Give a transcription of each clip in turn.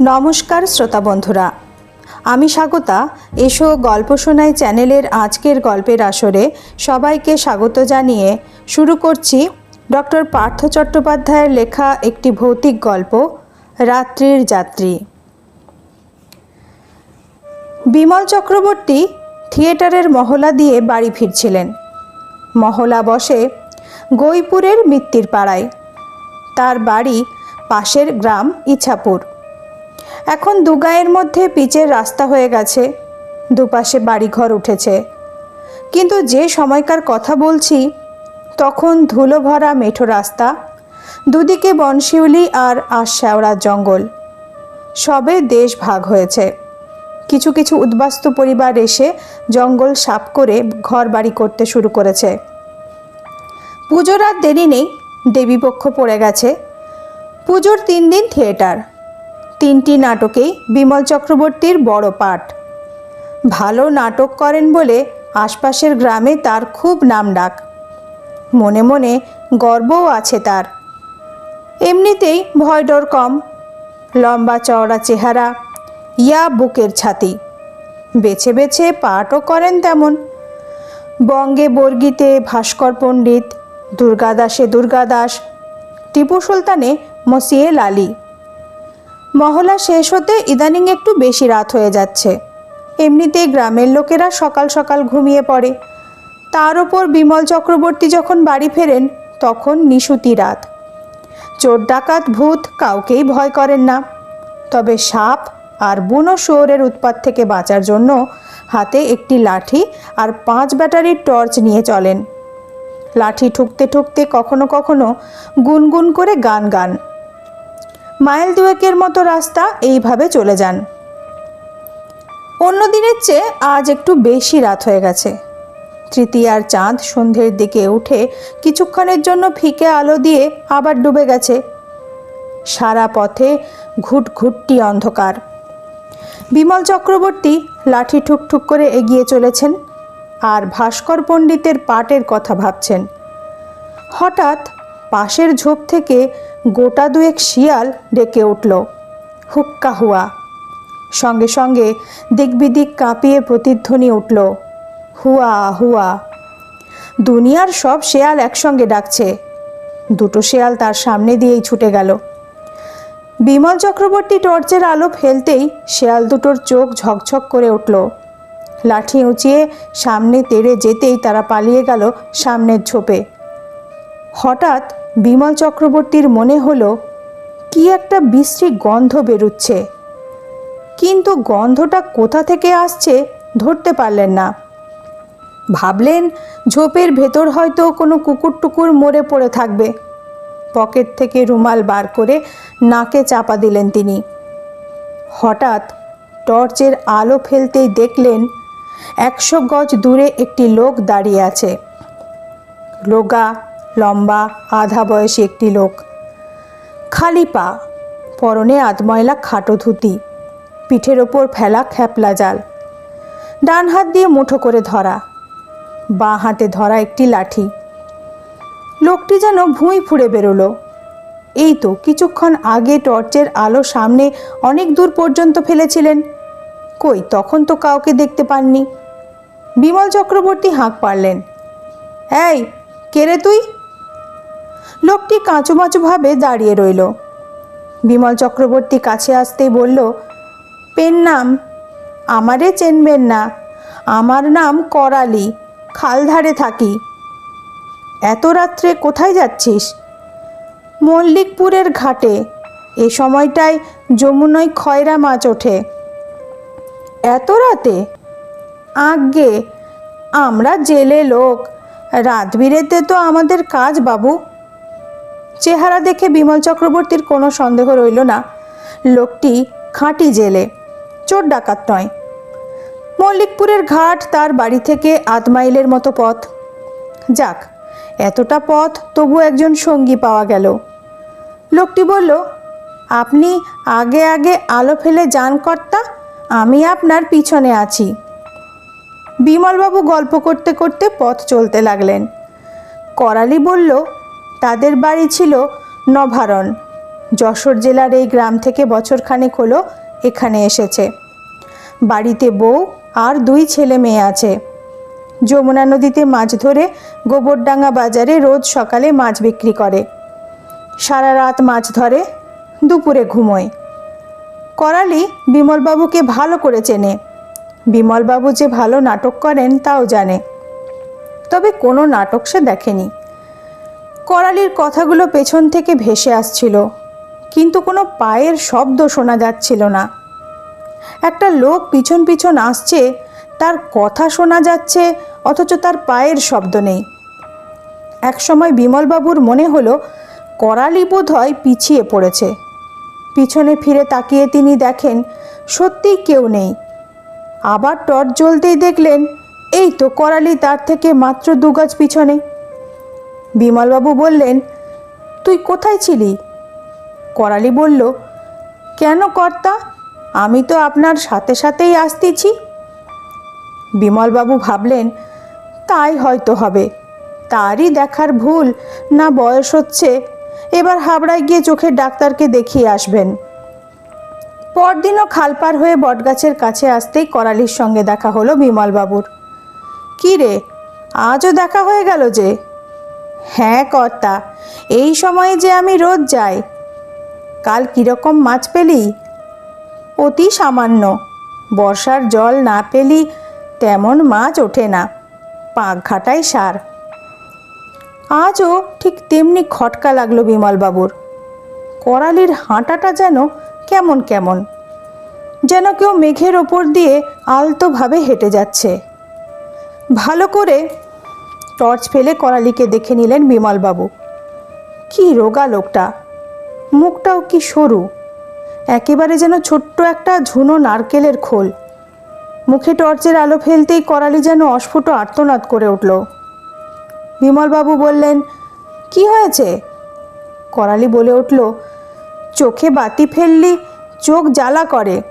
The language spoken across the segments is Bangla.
নমস্কার শ্রোতা বন্ধুরা। আমি স্বাগতা। এসো গল্প শোনাই চ্যানেলের আজকের গল্পের আসরে সবাইকে স্বাগত জানিয়ে শুরু করছি ডক্টর পার্থ চট্টোপাধ্যায়ের লেখা একটি ভৌতিক গল্প, রাত্রির যাত্রী। বিমল চক্রবর্তী থিয়েটারের মহলা দিয়ে বাড়ি ফিরছিলেন। মহলা বসে গৈপুরের মিত্তির পাড়ায়। তার বাড়ি পাশের গ্রাম ইছাপুর। এখন দুগায়ের মধ্যে পিচের রাস্তা হয়ে গেছে। দুপাশে বাড়িঘর উঠেছে। কিন্তু যে সময়কার কথা বলছি, তখন ধুলো ভরা মেঠো রাস্তা, দুদিকে বনশিউলি আর আশশ্যাওড়ার জঙ্গল। সবে দেশ ভাগ হয়েছে। কিছু কিছু উদ্বাস্তু পরিবার এসে জঙ্গল সাফ করে ঘর বাড়ি করতে শুরু করেছে। পুজোর আর দেরি নেই, দেবীপক্ষ পড়ে গেছে। পুজোর তিন দিন থিয়েটার। তিনটি নাটকেই বিমল চক্রবর্তীর বড় পাঠ। ভালো নাটক করেন বলে আশপাশের গ্রামে তার খুব নাম ডাক। মনে মনে গর্বও আছে তার। এমনিতেই ভয় ডর কম। লম্বা চওড়া চেহারা, ইয়া বুকের ছাতি। বেছে বেছে পাঠও করেন তেমন। বঙ্গে বর্গিতে ভাস্কর পণ্ডিত দুর্গাদাসে দুর্গাদাস টিপু সুলতানে মসিয়ে লালি। মহলা শেষ হতে ইদানিং একটু বেশি রাত হয়ে যাচ্ছে। এমনিতেই গ্রামের লোকেরা সকাল সকাল ঘুমিয়ে পড়ে। তার ওপর বিমল চক্রবর্তী যখন বাড়ি ফেরেন, তখন নিশুতি রাত। চোর ডাকাত ভূত কাউকেই ভয় করেন না। তবে সাপ আর বুনো শুয়োরের উৎপাত থেকে বাঁচার জন্য হাতে একটি লাঠি আর পাঁচ ব্যাটারির টর্চ নিয়ে চলেন। লাঠি ঠুকতে ঠুকতে কখনো কখনো গুনগুন করে গান গান। মাইল দুয়েকের মতো রাস্তা এইভাবে চলে যান। অন্য দিনের চেয়ে আজ একটু বেশি রাত হয়ে গেছে। তৃতীয়ার চাঁদ সন্ধ্যের দিকে উঠে কিছুক্ষণের জন্য ফিকে আলো দিয়ে আবার ডুবে গেছে। সারা পথে ঘুটঘুটটি অন্ধকার। বিমল চক্রবর্তী লাঠি ঠুকঠুক করে এগিয়ে চলেছেন আর ভাস্কর পণ্ডিতের পাটের কথা ভাবছেন। হঠাৎ পাশের ঝোপ থেকে গোটা দুয়েক শিয়াল ডেকে উঠল। হুক্কা হুয়া। সঙ্গে সঙ্গে দিকবিদিক কাঁপিয়ে প্রতিধ্বনি উঠল। হুয়া হুয়া। দুনিয়ার সব শেয়াল একসঙ্গে ডাকছে। দুটো শেয়াল তার সামনে দিয়েই ছুটে গেল। বিমল চক্রবর্তী টর্চের আলো ফেলতেই শেয়াল দুটোর চোখ ঝকঝক করে উঠল। লাঠি উঁচিয়ে সামনে তেড়ে যেতেই তারা পালিয়ে গেল সামনের ঝোপে। হঠাৎ বিমল চক্রবর্তীর মনে হলো, কি একটা বিশ্রী গন্ধ বেরুচ্ছে। কিন্তু গন্ধটা কোথা থেকে আসছে ধরতে পারলেন না। ভাবলেন ঝোপের ভেতর হয়তো কোনো কুকুর টুকুর মরে পড়ে থাকবে। পকেট থেকে রুমাল বার করে নাকে চাপা দিলেন তিনি। হঠাৎ টর্চের আলো ফেলতেই দেখলেন, একশো গজ দূরে একটি লোক দাঁড়িয়ে আছে। রোগা লম্বা, আধা বয়সী একটি লোক। খালি পা, পরনে আধময়লা খাটো ধুতি, পিঠের ওপর ফেলা খ্যাপলা জাল। ডান হাত দিয়ে মুঠো করে ধরা, বাঁ হাতে ধরা একটি লাঠি। লোকটি যেন ভুঁই ফুঁড়ে বেরোলো। এই তো কিছুক্ষণ আগে টর্চের আলো সামনে অনেক দূর পর্যন্ত ফেলেছিলেন। কই, তখন তো কাউকে দেখতে পাননি। বিমল চক্রবর্তী হাঁক পারলেন এই, কে রে তুই? লোকটি কাঁচুমাচুভাবে দাঁড়িয়ে রইল। বিমল চক্রবর্তী কাছে আসতেই বলল, পেন নাম, আমারে চেনবেন না। আমার নাম করালি, খালধারে থাকি। এত রাত্রে কোথায় যাচ্ছিস? মল্লিকপুরের ঘাটে, এ সময়টায় যমুনায় খয়রা মাছ ওঠে। এত রাতে? আজ্ঞে, আমরা জেলে লোক। রাত বিরেতে তো আমাদের কাজ বাবু। চেহারা দেখে বিমল চক্রবর্তীর কোনো সন্দেহ রইল না। লোকটি খাঁটি জেলে, চোর ডাকাত নয়। মল্লিকপুরের ঘাট তার বাড়ি থেকে আধ মাইলের মতো পথ। যাক, এতটা পথ তবু একজন সঙ্গী পাওয়া গেল। লোকটি বলল, আপনি আগে আগে আলো ফেলে যান কর্তা, আমি আপনার পিছনে আছি। বিমলবাবু গল্প করতে করতে পথ চলতে লাগলেন। করালি বলল তাদের বাড়ি ছিল নভারণ। যশোর জেলার এই গ্রাম থেকে বছরখানেক হলো এখানে এসেছে। বাড়িতে বউ আর দুই ছেলে মেয়ে আছে। যমুনা নদীতে মাছ ধরে গোবরডাঙ্গা বাজারে রোজ সকালে মাছ বিক্রি করে। সারা রাত মাছ ধরে, দুপুরে ঘুমোয়। করালি বিমলবাবুকে ভালো করে চেনে। বিমলবাবু যে ভালো নাটক করেন তাও জানে। তবে কোনো নাটক সে দেখেনি। করালির কথাগুলো পেছন থেকে ভেসে আসছিল, কিন্তু কোনো পায়ের শব্দ শোনা যাচ্ছিল না। একটা লোক পিছন পিছন আসছে, তার কথা শোনা যাচ্ছে, অথচ তার পায়ের শব্দ নেই। একসময় বিমলবাবুর মনে হলো, করালি বোধ হয় পিছিয়ে পড়েছে। পিছনে ফিরে তাকিয়ে তিনি দেখেন সত্যিই কেউ নেই। আবার টর্চ জ্বলতেই দেখলেন, এই তো করালি তার থেকে মাত্র দু গাছ পিছনে। বিমলবাবু বললেন, তুই কোথায় ছিলি? করালি বলল, কেন কর্তা, আমি তো আপনার সাথে সাথেই আসতেছি। বিমলবাবু ভাবলেন, তাই হয়তো হবে। তারই দেখার ভুল না বয়স হচ্ছে, এবার হাবড়ায় গিয়ে চোখের ডাক্তারকে দেখিয়ে আসবেন। পরদিনও খালপার হয়ে বটগাছের কাছে আসতেই করালির সঙ্গে দেখা হলো বিমলবাবুর। কী রে, আজও দেখা হয়ে গেল যে? হ্যাঁ কর্তা, এই সময়ে যে আমি রোজ যাই, কাল কীরকম মাছ পেলি? অতি সামান্য। বর্ষার জল না পেলি তেমন মাছ ওঠে না, পাক ঘাটায় সার। আজও ঠিক তেমনি খটকা লাগল বিমলবাবুর। করালির হাঁটাটা যেন কেমন কেমন, যেন কেউ মেঘের ওপর দিয়ে আলতোভাবে হেঁটে যাচ্ছে। ভালো করে টর্চ ফেলে করালিকে দেখে নিলেন বিমলবাবু। কি রোগা লোকটা। মুখটাও কি সরু। একেবারে যেন ছোট্ট একটা ঝুনো নারকেলের খোল। মুখে টর্চের আলো ফেলতেই করালি যেন অস্ফুট আর্তনাদ করে উঠল। বিমলবাবু বললেন, কি হয়েছে? করালি বলে উঠল, চোখে বাতি ফেললি, চোখ জ্বালা করে।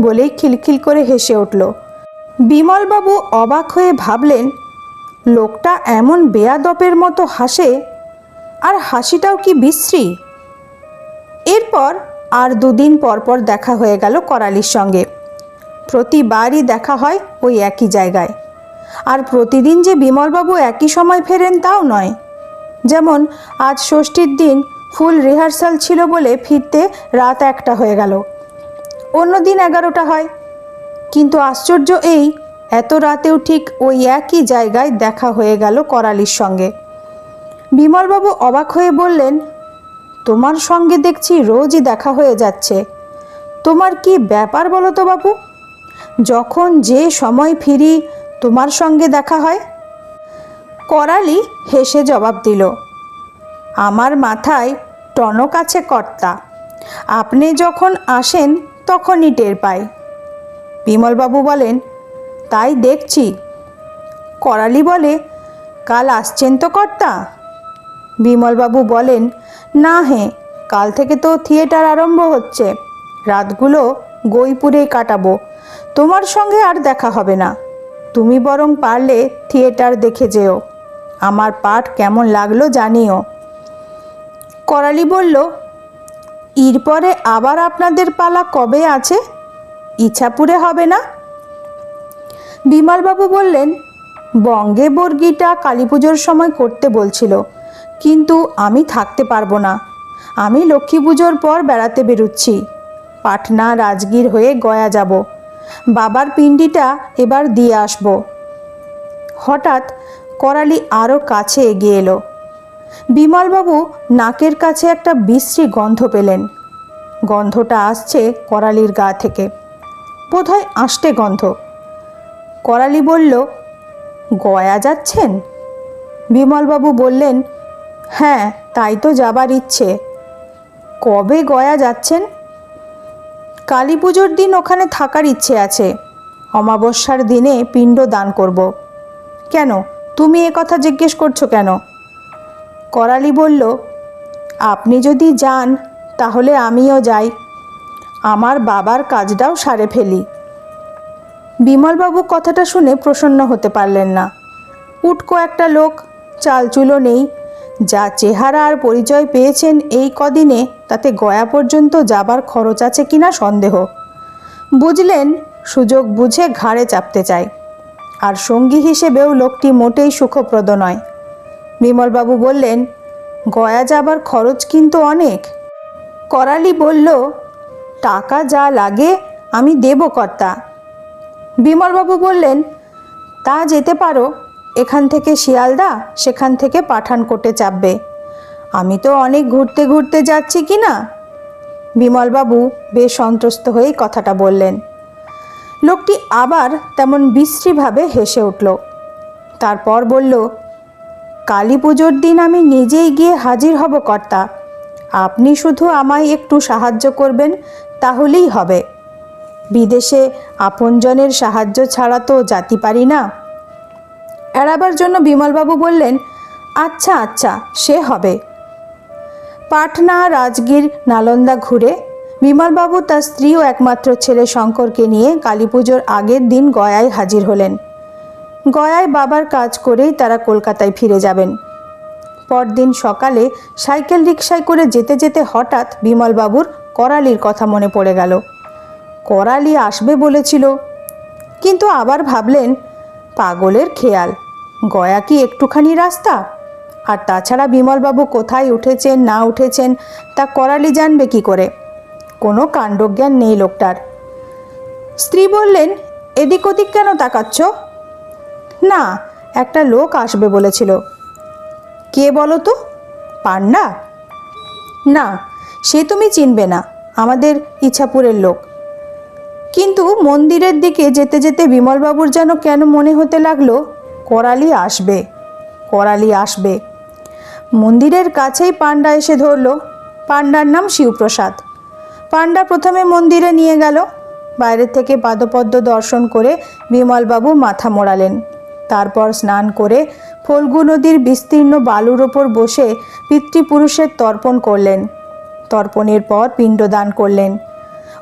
বলেই খিলখিল করে হেসে উঠল। বিমলবাবু অবাক হয়ে ভাবলেন লোকটা এমন বেয়াদপের মতো হাসে, আর হাসিটাও কি বিশ্রী? এরপর আর দুদিন পরপর দেখা হয়ে গেল করালির সঙ্গে। প্রতিবারই দেখা হয় ওই একই জায়গায়। আর প্রতিদিন যে বিমলবাবু একই সময় ফেরেন তাও নয়। যেমন আজ ষষ্ঠীর দিন ফুল রিহার্সাল ছিল বলে ফিরতে রাত একটা হয়ে গেল। অন্য দিন এগারোটা হয়। কিন্তু আশ্চর্য এই এত রাতেও ঠিক ওই একই জায়গায় দেখা হয়ে গেল করালির সঙ্গে। বিমলবাবু অবাক হয়ে বললেন, তোমার সঙ্গে দেখছি রোজই দেখা হয়ে যাচ্ছে। তোমার কি ব্যাপার বলো তো বাবু যখন যে সময় ফিরি, তোমার সঙ্গে দেখা হয়? করালি হেসে জবাব দিল, আমার মাথায় টনক আছে কর্তা। আপনি যখন আসেন, তখনই টের পাই। বিমলবাবু বলেন তাই দেখছি। করালি বলে, কাল আসছেন তো কর্তা? বিমলবাবু বলেন, না হে, কাল থেকে তো থিয়েটার আরম্ভ হচ্ছে। রাতগুলো গইপুরেই কাটাবো। তোমার সঙ্গে আর দেখা হবে না। তুমি বরং পারলে থিয়েটার দেখে যেও। আমার পাঠ কেমন লাগল জানিও। করালি বলল, এরপরে আবার আপনাদের পালা কবে আছে? ইছাপুরে হবে না? বিমলবাবু বললেন, বঙ্গে বর্গিটা কালী পুজোর সময় করতে বলছিল, কিন্তু আমি থাকতে পারব না। আমি লক্ষ্মী পুজোর পর বেড়াতে বেরুচ্ছি। পাটনা রাজগীর হয়ে গয়া যাব। বাবার পিণ্ডিটা এবার দিয়ে আসব। হঠাৎ করালি আরও কাছে এগিয়ে এলো। বিমলবাবু নাকের কাছে একটা বিশ্রী গন্ধ পেলেন। গন্ধটা আসছে করালির গা থেকে। বোধহয় আষ্টে গন্ধ। করালি বলল, গয়া যাচ্ছেন? বিমলবাবু বললেন হ্যাঁ তাই তো যাবার ইচ্ছে। কবে গয়া যাচ্ছেন? কালী পুজোর দিন ওখানে থাকার ইচ্ছে আছে। অমাবস্যার দিনে পিণ্ড দান করব। কেন? তুমি এ কথা জিজ্ঞেস করছ কেন? করালি বলল, আপনি যদি যান, তাহলে আমিও যাই। আমার বাবার কাজটাও সারে ফেলি। বিমলবাবু কথাটা শুনে প্রসন্ন হতে পারলেন না। উটকো একটা লোক চালচুলো নেই। যা চেহারা আর পরিচয় পেয়েছেন এই কদিনে, তাতে গয়া পর্যন্ত যাবার খরচ আছে কিনা সন্দেহ। বুঝলেন, সুযোগ বুঝে ঘাড়ে চাপতে চায় আর সঙ্গী হিসেবেও লোকটি মোটেই সুখপ্রদ নয়। বিমলবাবু বললেন, গয়া যাবার খরচ কিন্তু অনেক। করালি বলল, টাকা যা লাগে আমি দেব কর্তা। বিমলবাবু বললেন, তা যেতে পারো, এখান থেকে শিয়ালদা, সেখান থেকে পাঠানকোটে চাপবে। আমি তো অনেক ঘুরতে ঘুরতে যাচ্ছি কি না? বিমলবাবু বেশ সন্ত্রস্ত হয়েই কথাটা বললেন। লোকটি আবার তেমন বিশ্রীভাবে হেসে উঠল। তারপর বলল, কালী পুজোর দিন আমি নিজেই গিয়ে হাজির হব কর্তা। আপনি শুধু আমায় একটু সাহায্য করবেন, তাহলেই হবে। বিদেশে আপনজনের সাহায্য ছাড়া তো জাতি পারি না। এড়াবার জন্য বিমলবাবু বললেন আচ্ছা আচ্ছা সে হবে। পাটনা রাজগীর নালন্দা ঘুরে বিমলবাবু তার স্ত্রী ও একমাত্র ছেলে শঙ্করকে নিয়ে কালী পুজোর আগের দিন গয়ায় হাজির হলেন। গয়ায় বাবার কাজ করেই তারা কলকাতায় ফিরে যাবেন। পরদিন সকালে সাইকেল রিক্সায় করে যেতে যেতে হঠাৎ বিমলবাবুর করালির কথা মনে পড়ে গেল। করালি আসবে বলেছিল। কিন্তু আবার ভাবলেন, পাগলের খেয়াল, গয়া কি একটুখানি রাস্তা? আর তাছাড়া বিমলবাবু কোথায় উঠেছেন, না উঠেছেন, তা করালি জানবে কি করে? কোনো কাণ্ডজ্ঞান নেই লোকটার। স্ত্রী বললেন, এদিক ওদিক কেন তাকাচ্ছ? না, একটা লোক আসবে বলেছিল। কে বলো তো? পান্ডা? না, সে তুমি চিনবে না, আমাদের ইচ্ছাপুরের লোক। কিন্তু মন্দিরের দিকে যেতে যেতে বিমলবাবুর যেন কেন মনে হতে লাগল, করালি আসবে করালি আসবে। মন্দিরের কাছেই পান্ডা এসে ধরলো পান্ডার নাম শিবপ্রসাদ। পান্ডা প্রথমে মন্দিরে নিয়ে গেল, বাইরে থেকে পাদপদ্ম দর্শন করে বিমলবাবু মাথা মোড়ালেন। তারপর স্নান করে ফল্গু নদীর বিস্তীর্ণ বালুর ওপর বসে পিতৃপুরুষের তর্পণ করলেন। তর্পণের পর পিণ্ডদান করলেন।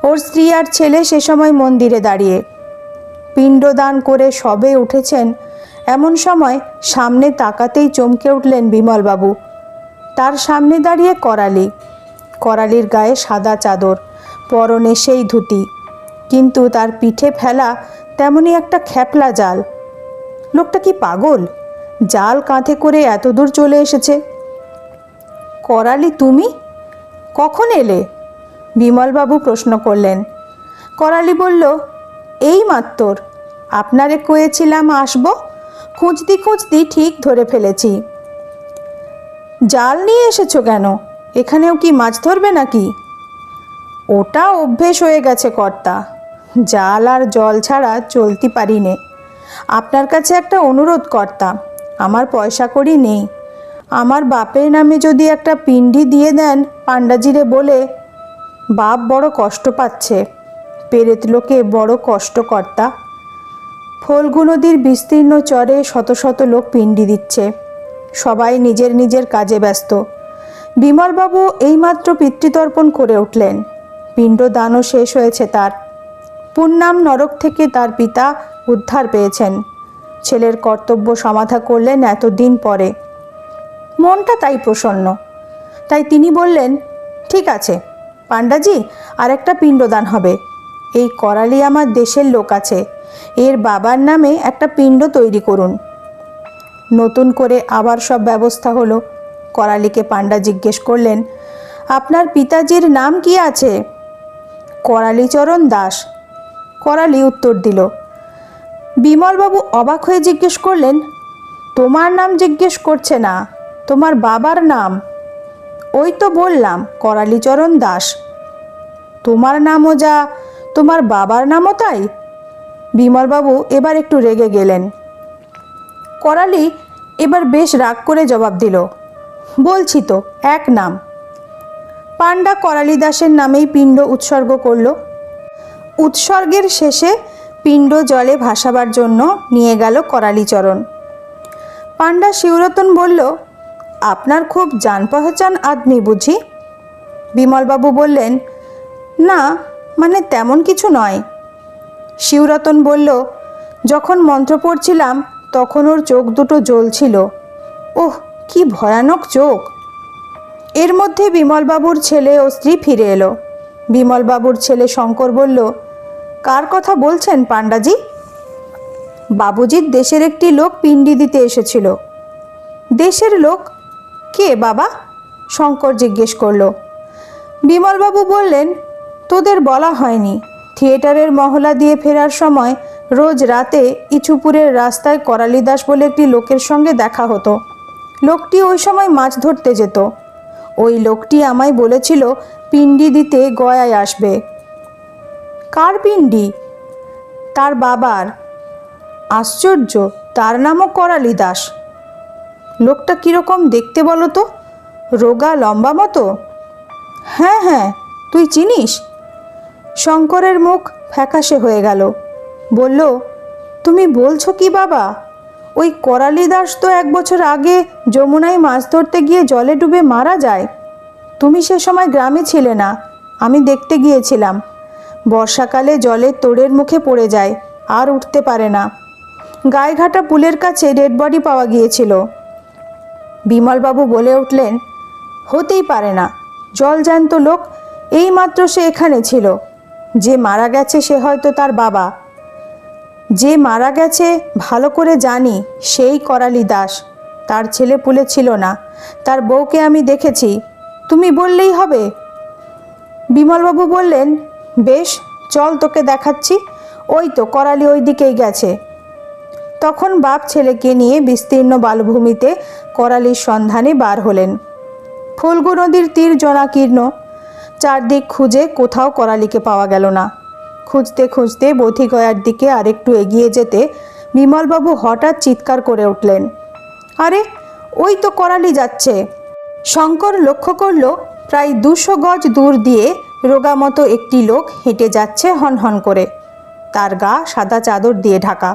ওর স্ত্রী আর ছেলে সে সময় মন্দিরে দাঁড়িয়ে। পিণ্ডদান করে সবে উঠেছেন, এমন সময় সামনে তাকাতেই চমকে উঠলেন বিমলবাবু। তার সামনে দাঁড়িয়ে করালি। করালির গায়ে সাদা চাদর, পরনে সেই ধুতি। কিন্তু তার পিঠে ফেলা তেমনই একটা খ্যাপলা জাল। লোকটা কি পাগল? জাল কাঁধে করে এত দূর চলে এসেছে। করালি, তুমি? কখন এলে? বিমলবাবু প্রশ্ন করলেন। করালি বলল, এই মাত্র আপনারে কয়েছিলাম আসব, খুঁজতি খুঁজতি ঠিক ধরে ফেলেছি। জাল নিয়ে এসেছ কেন? এখানেও কি মাছ ধরবে নাকি? ওটা অভ্যেস হয়ে গেছে কর্তা, জাল আর জল ছাড়া চলতে পারি নে আপনার কাছে একটা অনুরোধ কর্তা, আমার পয়সা করি নেই। আমার বাপের নামে যদি একটা পিণ্ডি দিয়ে দেন, পাণ্ডাজিরে বলে বাপ বড় কষ্ট পাচ্ছে। পেরেত লোকে বড় কষ্ট কর্তা ফল্গু নদীর বিস্তীর্ণ চরে শত শত লোক পিণ্ডি দিচ্ছে। সবাই নিজের নিজের কাজে ব্যস্ত। বিমলবাবু এইমাত্র পিতৃতর্পণ করে উঠলেন। পিণ্ডদানও শেষ হয়েছে তার। পুণ্যাম নরক থেকে তার পিতা উদ্ধার পেয়েছেন। ছেলের কর্তব্য সমাধা করলেন এতদিন পরে। মনটা তাই প্রসন্ন। তাই তিনি বললেন, ঠিক আছে পাণ্ডাজি আর একটা পিণ্ডদান হবে। এই করালি আমার দেশের লোক আছে। এর বাবার নামে একটা পিণ্ড তৈরি করুন। নতুন করে আবার সব ব্যবস্থা হলো। করালিকে পাণ্ডা জিজ্ঞেস করলেন, আপনার পিতাজির নাম কি আছে? করালিচরণ দাস। করালি উত্তর দিল, বিমলবাবু অবাক হয়ে জিজ্ঞেস করলেন, তোমার নাম জিজ্ঞেস করছে না, তোমার বাবার নাম? ওই তো বললাম, করালিচরণ দাস। তোমার নামও যা, তোমার বাবার নামও তাই? বিমলবাবু এবার একটু রেগে গেলেন। করালি এবার বেশ রাগ করে জবাব দিল, বলছি তো, এক নাম। পাণ্ডা করালি দাসের নামেই পিণ্ড উৎসর্গ করল। উৎসর্গের শেষে পিণ্ড জলে ভাসাবার জন্য নিয়ে গেল করালিচরণ। পাণ্ডা শিবরতন বলল আপনার খুব জান পহচান আদমি বুঝি? বিমলবাবু বললেন, না মানে তেমন কিছু নয়। শিবরতন বলল, যখন মন্ত্র পড়ছিলাম, তখন ওর চোখ দুটো জ্বলছিল। ওহ, কি ভয়ানক চোখ! এর মধ্যে বিমলবাবুর ছেলে ও স্ত্রী ফিরে এলো। বিমলবাবুর ছেলে শঙ্কর বলল, কার কথা বলছেন পাণ্ডাজি? বাবুজির দেশের একটি লোক পিণ্ডি দিতে এসেছিল। দেশের লোক কে বাবা শঙ্কর জিজ্ঞেস করল, বিমলবাবু বললেন, তোদের বলা হয়নি। থিয়েটারের মহলা দিয়ে ফেরার সময় রোজ রাতে ইছুপুরের রাস্তায় করালি দাস বলে একটি লোকের সঙ্গে দেখা হতো। লোকটি ওই সময় মাছ ধরতে যেত। ওই লোকটি আমায় বলেছিল, পিণ্ডি দিতে গয়ায় আসবে। কার পিণ্ডি? তার বাবার। আশ্চর্য! তার নামও করালি দাস লোকটা কীরকম দেখতে বলো তো? রোগা লম্বা মতো? হ্যাঁ হ্যাঁ তুই চিনিস? শঙ্করের মুখ ফ্যাকাশে হয়ে গেল। বলল, তুমি বলছো কি বাবা? ওই করালি দাস তো এক বছর আগে যমুনায় মাছ ধরতে গিয়ে জলে ডুবে মারা যায়। তুমি সে সময় গ্রামে ছিলে না, আমি দেখতে গিয়েছিলাম। বর্ষাকালে জলের তোড়ের মুখে পড়ে যায়, আর উঠতে পারে না। গায়েঘাটা পুলের কাছে ডেড বডি পাওয়া গিয়েছিল। বিমলবাবু বলে উঠলেন, হতেই পারে না। জল জ্যান্ত লোক এইমাত্র সে এখানে ছিল। যে মারা গেছে সে হয়তো তার বাবা। যে মারা গেছে ভালো করে জানি সেই করালি দাস। তার ছেলে পুলে ছিল না। তার বউকে আমি দেখেছি। তুমি বললেই হবে। বিমলবাবু বললেন, বেশ, চল তোকে দেখাচ্ছি। ওই তো করালি ওই দিকেই গেছে। তখন বাপ ছেলেকে নিয়ে বিস্তীর্ণ বালভূমিতে করালির সন্ধানে বার হলেন। ফুলগু নদীর তীর জনাকীর্ণ চারদিক খুঁজে কোথাও করালিকে পাওয়া গেল না। খুঁজতে খুঁজতে বথিগয়ার দিকে আরেকটু এগিয়ে যেতে বিমলবাবু হঠাৎ চিৎকার করে উঠলেন, আরে, ওই তো করালি যাচ্ছে। শঙ্কর লক্ষ্য করল, প্রায় দুশো গজ দূর দিয়ে রোগামতো একটি লোক হেঁটে যাচ্ছে হনহন করে। তার গা সাদা চাদর দিয়ে ঢাকা।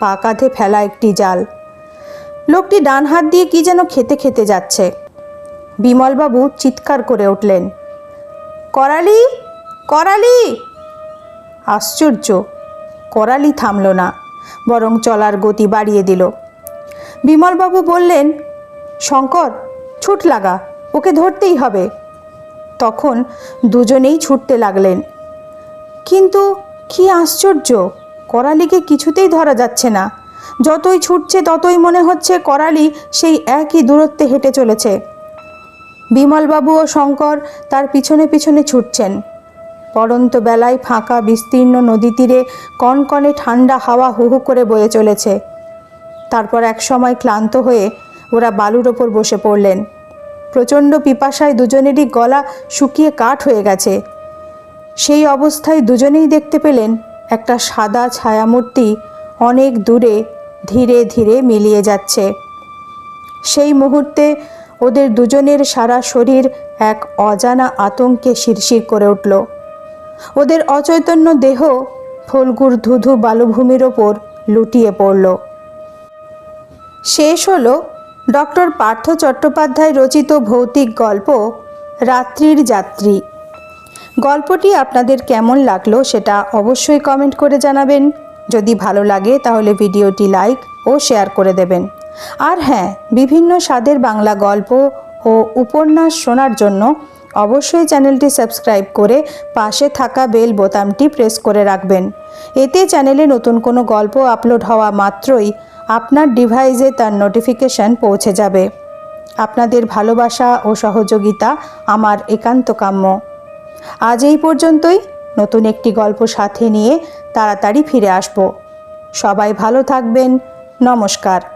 পা কাঁধে ফেলা একটি জাল। লোকটি ডান হাত দিয়ে কি যেন খেতে খেতে যাচ্ছে। বিমলবাবু চিৎকার করে উঠলেন, করালি করালি! আশ্চর্য, করালি থামল না, বরং চলার গতি বাড়িয়ে দিল। বিমলবাবু বললেন, শঙ্কর, ছুট লাগা, ওকে ধরতেই হবে। তখন দুজনেই ছুটতে লাগলেন। কিন্তু কি আশ্চর্য করালিকে কিছুতেই ধরা যাচ্ছে না। যতই ছুটছে, ততই মনে হচ্ছে করালি সেই একই দূরত্বে হেঁটে চলেছে। বিমলবাবু ও শঙ্কর তার পিছনে পিছনে ছুটছেন। পড়ন্ত বেলায় ফাঁকা, বিস্তীর্ণ নদী তীরে কনকনে ঠান্ডা হাওয়া হু হু করে বয়ে চলেছে। তারপর এক সময় ক্লান্ত হয়ে ওরা বালুর ওপর বসে পড়লেন। প্রচণ্ড পিপাসায় দুজনেরই গলা শুকিয়ে কাঠ হয়ে গেছে। সেই অবস্থায় দুজনেই দেখতে পেলেন একটা সাদা ছায়ামূর্তি অনেক দূরে ধীরে ধীরে মিলিয়ে যাচ্ছে। সেই মুহূর্তে ওদের দুজনের সারা শরীর এক অজানা আতঙ্কে শিরশির করে উঠল। ওদের অচৈতন্য দেহ ফলগুর ধুধু বালুভূমির ওপর লুটিয়ে পড়ল। শেষ হলো ডক্টর পার্থ চট্টোপাধ্যায় রচিত ভৌতিক গল্প রাত্রির যাত্রী। গল্পটি আপনাদের কেমন লাগল সেটা অবশ্যই কমেন্ট করে জানাবেন। যদি ভালো লাগে তাহলে ভিডিওটি লাইক ও শেয়ার করে দেবেন। আর হ্যাঁ বিভিন্ন স্বাদের বাংলা গল্প ও উপন্যাস শোনার জন্য অবশ্যই চ্যানেলটি সাবস্ক্রাইব করে পাশে থাকা বেল বোতামটি প্রেস করে রাখবেন। এতে চ্যানেলে নতুন কোনো গল্প আপলোড হওয়া মাত্রই আপনার ডিভাইসে তার নোটিফিকেশন পৌঁছে যাবে। আপনাদের ভালোবাসা ও সহযোগিতা আমার একান্ত কাম্য। আজ এই পর্যন্তই। নতুন একটি গল্প সাথে নিয়ে তাড়াতাড়ি ফিরে আসব। সবাই ভালো থাকবেন। নমস্কার।